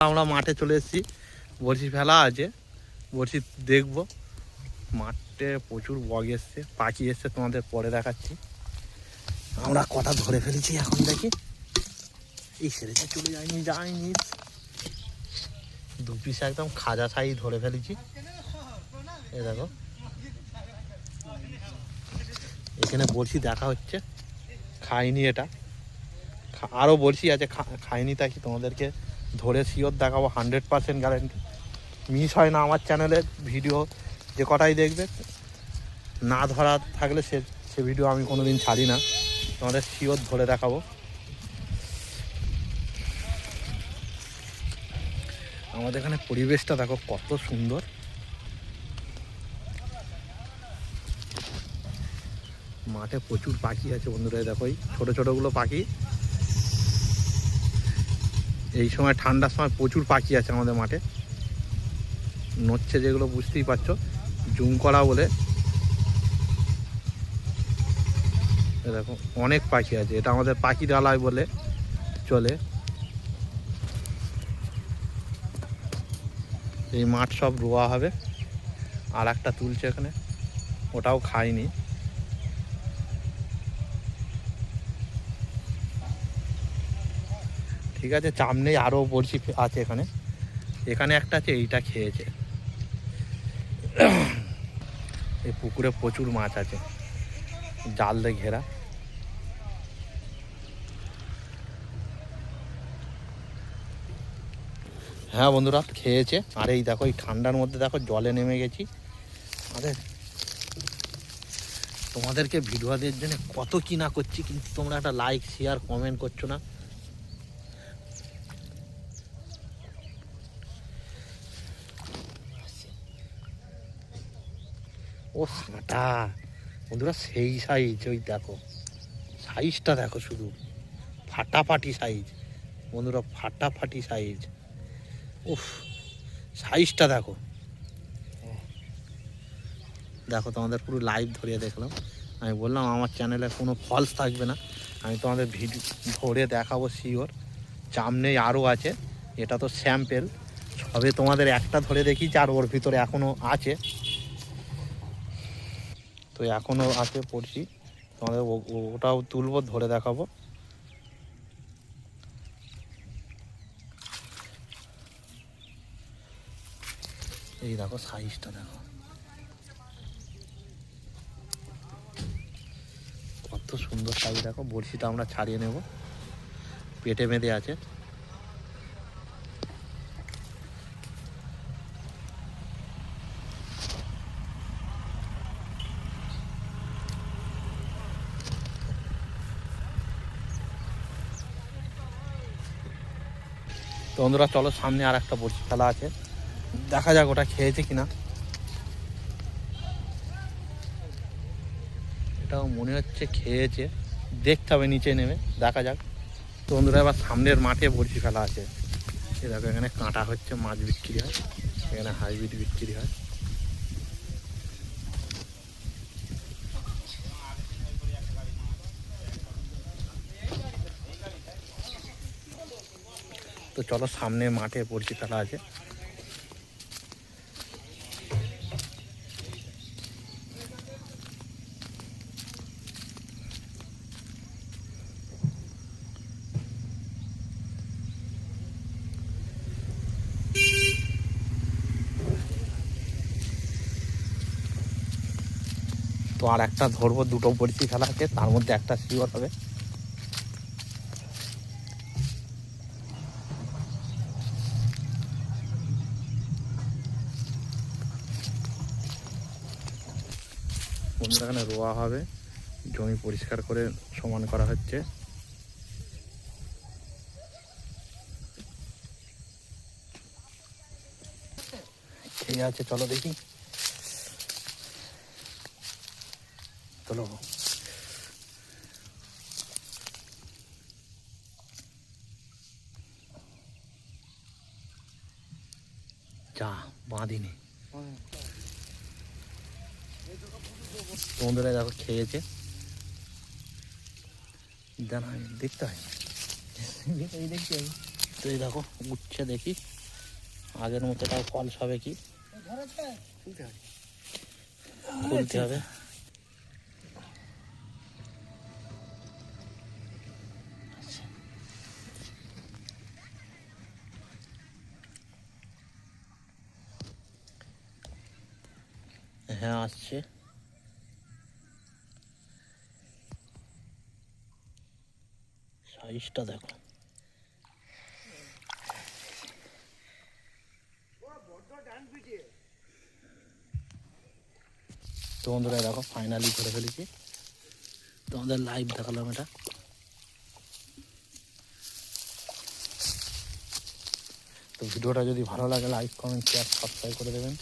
আমরা মাঠে চলে এসেছি। বড়শি ফেলা আছে। বড়শি দেখব। মাঠে প্রচুর বগ এসছে, পাখি এসছে তোমাদের পরে দেখাচ্ছি। আমরা কটা ধরে ফেলেছি এখন দেখি। এই সেরেছে চলে যায়নি যায়নি। দু পিস একদম খাজা ছাই ধরে ফেলেছি। এ দেখো। এখানে বড়শি দেখা হচ্ছে। খাইনি এটা। আরও বড়শি আছে খাইনি তাই তোমাদেরকে ধরে শিওর দেখাবো হান্ড্রেড পার্সেন্ট গ্যারেন্টি মিস হয় না আমার চ্যানেলের ভিডিও যে কটাই দেখবে, না ধরা থাকলে সে সে ভিডিও আমি কোনো দিন ছাড়ি না। তোমাদের শিওর ধরে দেখাবো। আমাদের এখানে পরিবেশটা দেখো কত সুন্দর। মাঠে প্রচুর পাখি আছে বন্ধুরা দেখো ছোটো ছোটোগুলো পাখি। এই সময় ঠান্ডার সময় প্রচুর পাখি আছে আমাদের মাঠে। নচ্ছে যেগুলো বুঝতেই পারছ, জুম করা বলে। এ দেখো, অনেক পাখি আছে, এটা আমাদের পাখি ডালায় বলে চলে। এই মাঠ সব রোয়া হবে, আর একটা তুলছে এখানে, ওটাও খায়নি। ঠিক আছে, চাপ নেই আরও বড়শি আছে এখানে। এখানে একটা আছে, এইটা খেয়েছে। এই পুকুরে প্রচুর মাছ আছে। জাল দিয়ে ঘেরা। হ্যাঁ বন্ধুরা, খেয়েছে। আর এই দেখো, এই ঠান্ডার মধ্যে দেখো, জলে নেমে গেছি। আরে, তোমাদেরকে ভিডিওদের জন্য কত কি না করছি, কিন্তু তোমরা একটা লাইক শেয়ার কমেন্ট করছ না। ও সাঁটা বন্ধুরা, সেই সাইজ ওই দেখো। সাইজটা দেখো শুধু। ফাটাফাটি সাইজ বন্ধুরা, ফাটাফাটি সাইজ উফ সাইজটা দেখো। দেখো, তোমাদের পুরো লাইভ ধরিয়ে দেখলাম। আমি বললাম, আমার চ্যানেলে কোনো ফলস থাকবে না। আমি তোমাদের ভিডিও ধরে দেখাবো শিওর চাম নেই আরও আছে। এটা তো স্যাম্পেল সবে তোমাদের একটা ধরে দেখিয়েছি, আর ওর ভিতরে এখনও আছে। তো এখনও আছে পড়ছি। তোমাদের ওটাও তুলবো, ধরে দেখাবো। এই দেখো সাইজটা দেখো। কত সুন্দর সাইজ দেখো, বড়শিটা আমরা ছাড়িয়ে নেব। পেটে বেঁধে আছে। তো বন্ধুরা, চলো সামনে আর একটা বড়শি খেলা আছে। দেখা যাক ওটা খেয়েছে কিনা। এটাও মনে হচ্ছে খেয়েছে। দেখতে হবে, নিচে নেমে। দেখা যাক। তো বন্ধুরা, এবার সামনের মাঠে বড়শি ফেলা আছে। এ দেখো, এখানে কাঁটা হচ্ছে, মাছ বিক্রি হয়। এখানে হাইব্রিড বিক্রি হয়। তো চলো সামনে মাঠে বড়শি ফেলা আছে। তো আর একটা ধরবো, দুটো বড়শি ফেলা আছে, তার মধ্যে একটা শিওর হবে। বন্ধুরা এখানে রোয়া হবে। জমি পরিষ্কার করে সমান করা হচ্ছে। খেয়ে আছে, চলো দেখি। চলো। যা বাঁধিনি। বন্ধুরা দেখো খেয়েছে। জানা দেখতে হয়। দেখছি আমি তো এই দেখো, উঠছে দেখি। আগের মতো তাও ফলস হবে কি? খুলতে হবে। হ্যাঁ আসছে। সাইজটা দেখো। তো বন্ধুরা, দেখো ফাইনালি ধরে ফেলেছি। তোমাদের লাইভ দেখালাম এটা। তো ভিডিওটা যদি ভালো লাগে লাইক কমেন্ট শেয়ার সাবস্ক্রাইব করে দেবেন।